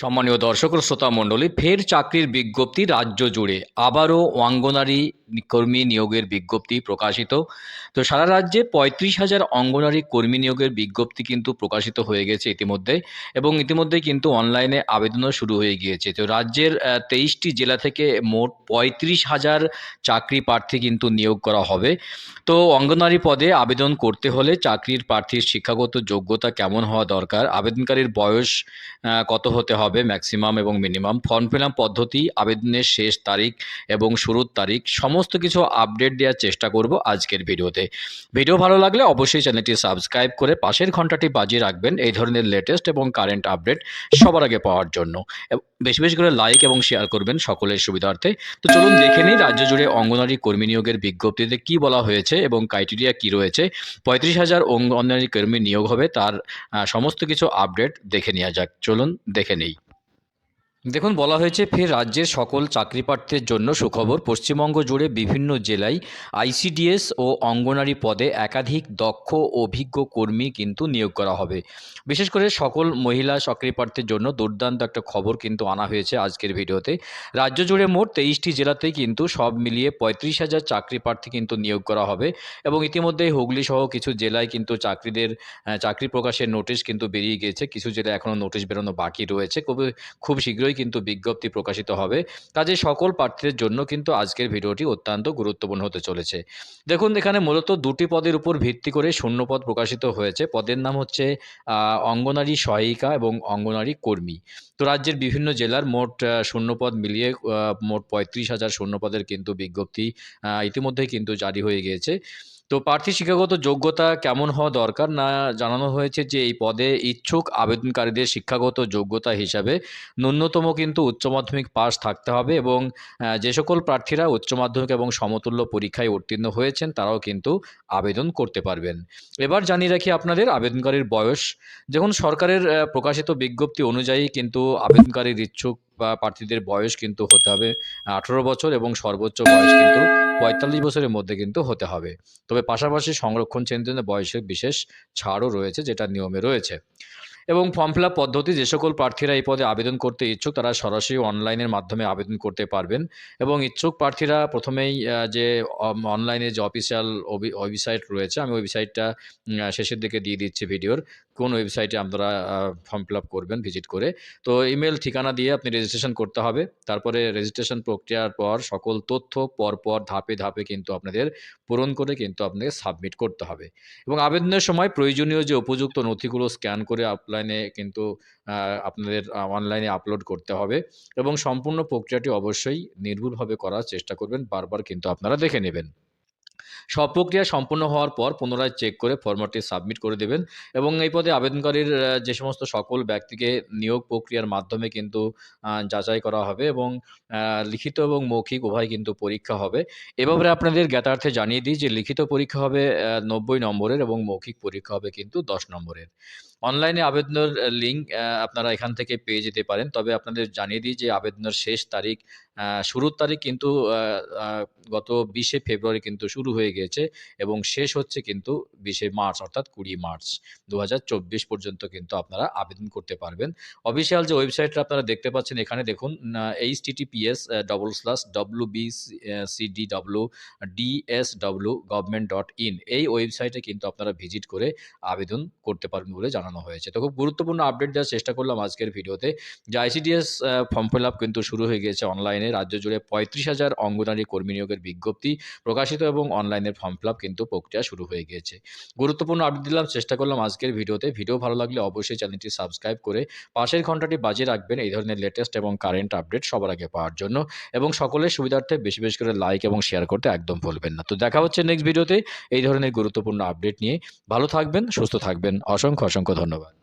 সম্মানীয় দর্শক ও শ্রোতা মণ্ডলী, ফের চাকরির বিজ্ঞপ্তি রাজ্য জুড়ে। আবারও অঙ্গনারী কর্মী নিয়োগের বিজ্ঞপ্তি প্রকাশিত। তো সারা রাজ্যে পঁয়ত্রিশ হাজার অঙ্গনারী কর্মী নিয়োগের বিজ্ঞপ্তি কিন্তু প্রকাশিত হয়ে গেছে ইতিমধ্যে এবং ইতিমধ্যে কিন্তু অনলাইনে আবেদনও শুরু হয়ে গিয়েছে। তো রাজ্যের তেইশটি জেলা থেকে মোট পঁয়ত্রিশ হাজার চাকরি প্রার্থী কিন্তু নিয়োগ করা হবে। তো অঙ্গনারী পদে আবেদন করতে হলে চাকরির প্রার্থীর শিক্ষাগত যোগ্যতা কেমন হওয়া দরকার? আবেদনকারীর বয়স কত হতে হবে? ম্যাক্সিমাম এবং মিনিমাম ফর্ম ফিলাম পদ্ধতি, আবেদনের শেষ তারিখ এবং শুরুর তারিখ, সমস্ত কিছু আপডেট দেওয়ার চেষ্টা করব আজকের ভিডিওতে। ভিডিও ভালো লাগলে অবশ্যই চ্যানেলটি সাবস্ক্রাইব করে পাশের ঘন্টাটি বাজিয়ে রাখবেন এই ধরনের লেটেস্ট এবং কারেন্ট আপডেট সবার আগে পাওয়ার জন্য। বেশি বেশি করে লাইক এবং শেয়ার করবেন সকলের সুবিধার্থে। তো চলুন দেখে নিই রাজ্য জুড়ে অঙ্গনারী কর্মী নিয়োগের বিজ্ঞপ্তিতে কি বলা হয়েছে এবং ক্রাইটেরিয়া কি রয়েছে। পঁয়ত্রিশ হাজার অঙ্গনারী কর্মী নিয়োগ হবে, তার সমস্ত কিছু আপডেট দেখে নেওয়া যাক। চলুন দেখে নেই। দেখুন, বলা হয়েছে ফের রাজ্যের সকল চাকরি প্রার্থীর জন্য সুখবর। পশ্চিমবঙ্গ জুড়ে বিভিন্ন জেলায় আইসিডিএস ও অঙ্গনারী পদে একাধিক দক্ষ, অভিজ্ঞ কর্মী কিন্তু নিয়োগ করা হবে। বিশেষ করে সকল মহিলা চাকরি প্রার্থীর জন্য দুর্দান্ত একটা খবর কিন্তু আনা হয়েছে আজকের ভিডিওতে। রাজ্য জুড়ে মোট তেইশটি জেলাতেই কিন্তু সব মিলিয়ে পঁয়ত্রিশ হাজার চাকরি প্রার্থী কিন্তু নিয়োগ করা হবে এবং ইতিমধ্যেই হুগলি সহ কিছু জেলায় কিন্তু চাকরিদের চাকরি প্রকাশের নোটিশ কিন্তু বেরিয়ে গিয়েছে। কিছু জেলায় এখনও নোটিশ বেরোনো বাকি রয়েছে। খুব খুব শীঘ্রই কিন্তু বিজ্ঞপ্তি প্রকাশিত হবে। কাজে সকল প্রার্থীদের জন্য কিন্তু আজকের ভিডিওটি অত্যন্ত গুরুত্বপূর্ণ হতে চলেছে। দেখুন এখানে মূলত দুটি পদের উপর ভিত্তি করে শূন্য পদ প্রকাশিত হয়েছে। পদের নাম হচ্ছে অঙ্গনারী সহায়িকা এবং অঙ্গনারী কর্মী। তো রাজ্যের বিভিন্ন জেলার মোট আহ, শূন্য পদ মিলিয়ে মোট পঁয়ত্রিশ হাজার শূন্য পদের কিন্তু বিজ্ঞপ্তি ইতিমধ্যেই কিন্তু জারি হয়ে গিয়েছে। তো প্রার্থী শিক্ষাগত যোগ্যতা কেমন হওয়া দরকার? না জানানো হয়েছে যে এই পদে ইচ্ছুক আবেদনকারীদের শিক্ষাগত যোগ্যতা হিসাবে ন্যূনতম কিন্তু উচ্চ মাধ্যমিক পাস থাকতে হবে এবং যে সকল প্রার্থীরা উচ্চ মাধ্যমিক এবং সমতুল্য পরীক্ষায় উত্তীর্ণ হয়েছেন তারাও কিন্তু আবেদন করতে পারবেন। এবার জানিয়ে রাখি আপনাদের আবেদনকারীর বয়স। দেখুন, সরকারের প্রকাশিত বিজ্ঞপ্তি অনুযায়ী কিন্তু আবেদনকারীর ইচ্ছুক প্রার্থীদের বয়স কিন্তু হতে হবে আঠেরো বছর এবং সর্বোচ্চ বয়স কিন্তু পঁয়তাল্লিশ বছরের মধ্যে কিন্তু হতে হবে। তবে পাশাপাশি সংরক্ষণ চেঞ্জের বয়সের বিশেষ ছাড়ও রয়েছে যেটা নিয়মে রয়েছে। এবং ফর্ম ফিল পদ্ধতি যে সকল প্রার্থীরা এই পদে আবেদন করতে ইচ্ছুক, তারা সরাসরি অনলাইনের মাধ্যমে আবেদন করতে পারবেন। এবং ইচ্ছুক প্রার্থীরা প্রথমেই যে অনলাইনে যে অফিসিয়াল ওয়েবসাইট রয়েছে, আমি ওয়েবসাইটটা শেষের দিকে দিয়ে দিচ্ছি ভিডিওর। কোন ওয়েবসাইটে আপনারা ফর্ম ফিল করবেন ভিজিট করে। তো ইমেল ঠিকানা দিয়ে আপনি রেজিস্ট্রেশন করতে হবে। তারপরে রেজিস্ট্রেশন প্রক্রিয়ার পর সকল তথ্য পরপর ধাপে ধাপে কিন্তু আপনাদের পূরণ করে কিন্তু আপনাকে সাবমিট করতে হবে। এবং আবেদনের সময় প্রয়োজনীয় যে উপযুক্ত নথিগুলো স্ক্যান করে অফলাইনে কিন্তু আপনাদের অনলাইনে আপলোড করতে হবে এবং সম্পূর্ণ প্রক্রিয়াটি অবশ্যই নির্ভুলভাবে করার চেষ্টা করবেন, বারবার কিন্তু আপনারা দেখে নেবেন। সব প্রক্রিয়া সম্পূর্ণ হওয়ার পর পুনরায় চেক করে ফরম্যাটটি সাবমিট করে দেবেন এবং এই পদে আবেদনকারীর যে সমস্ত সকল ব্যক্তিকে নিয়োগ প্রক্রিয়ার মাধ্যমে কিন্তু যাচাই করা হবে এবং লিখিত এবং মৌখিক উভয় কিন্তু পরীক্ষা হবে। এভাবে আপনাদের জ্ঞাতার্থে জানিয়ে দিই যে লিখিত পরীক্ষা হবে নব্বই নম্বরের এবং মৌখিক পরীক্ষা হবে কিন্তু দশ নম্বরের। অনলাইনে আবেদনের লিঙ্ক আপনারা এখান থেকে পেয়ে যেতে পারেন। তবে আপনাদের জানিয়ে দিই যে আবেদনের শেষ তারিখ শুরুর তারিখ কিন্তু গত বিশে ফেব্রুয়ারি কিন্তু শুরু হয়ে গিয়েছে এবং শেষ হচ্ছে কিন্তু বিশে মার্চ, অর্থাৎ কুড়ি মার্চ। দু হাজার চব্বিশ পর্যন্ত কিন্তু আপনারা আবেদন করতে পারবেন। অফিসিয়াল যে ওয়েবসাইটটা আপনারা দেখতে পাচ্ছেন, এখানে দেখুন H TTPS double slash W B CD W DSW government dot in এই ওয়েবসাইটে কিন্তু আপনারা ভিজিট করে আবেদন করতে পারবেন বলে জানানো হয়েছে। তো খুব গুরুত্বপূর্ণ আপডেট দেওয়ার চেষ্টা করলাম আজকের ভিডিওতে। যে আইসিডিএস ফর্ম ফিল আপ কিন্তু শুরু হয়ে গিয়েছে অনলাইনে রাজ্য জুড়ে পঁয়ত্রিশ হাজার অঙ্গনারী কর্মী নিয়োগের বিজ্ঞপ্তি প্রকাশিত এবং অনলাইনের ফর্ম ফিল আপ কিন্তু প্রক্রিয়া শুরু হয়ে গিয়েছে। গুরুত্বপূর্ণ আপডেট দিলাম, চেষ্টা করলাম আজকের ভিডিওতে। ভিডিও ভালো লাগলে অবশ্যই চ্যানেলটি সাবস্ক্রাইব করে পাশের ঘন্টাটি বাজিয়ে রাখবেন। এই ধরনের লেটেস্ট এবং কারেন্ট আপডেট সবার আগে পাওয়ার জন্য। এবং সকলের সুবিধার্থে বেশি বেশি করে লাইক এবং শেয়ার করতে একদম ভুলবেন না। তো দেখা হচ্ছে নেক্সট ভিডিওতে এই ধরনের গুরুত্বপূর্ণ আপডেট নিয়ে। ভালো থাকবেন, সুস্থ থাকবেন। অসংখ্য অসংখ্য ধন্যবাদ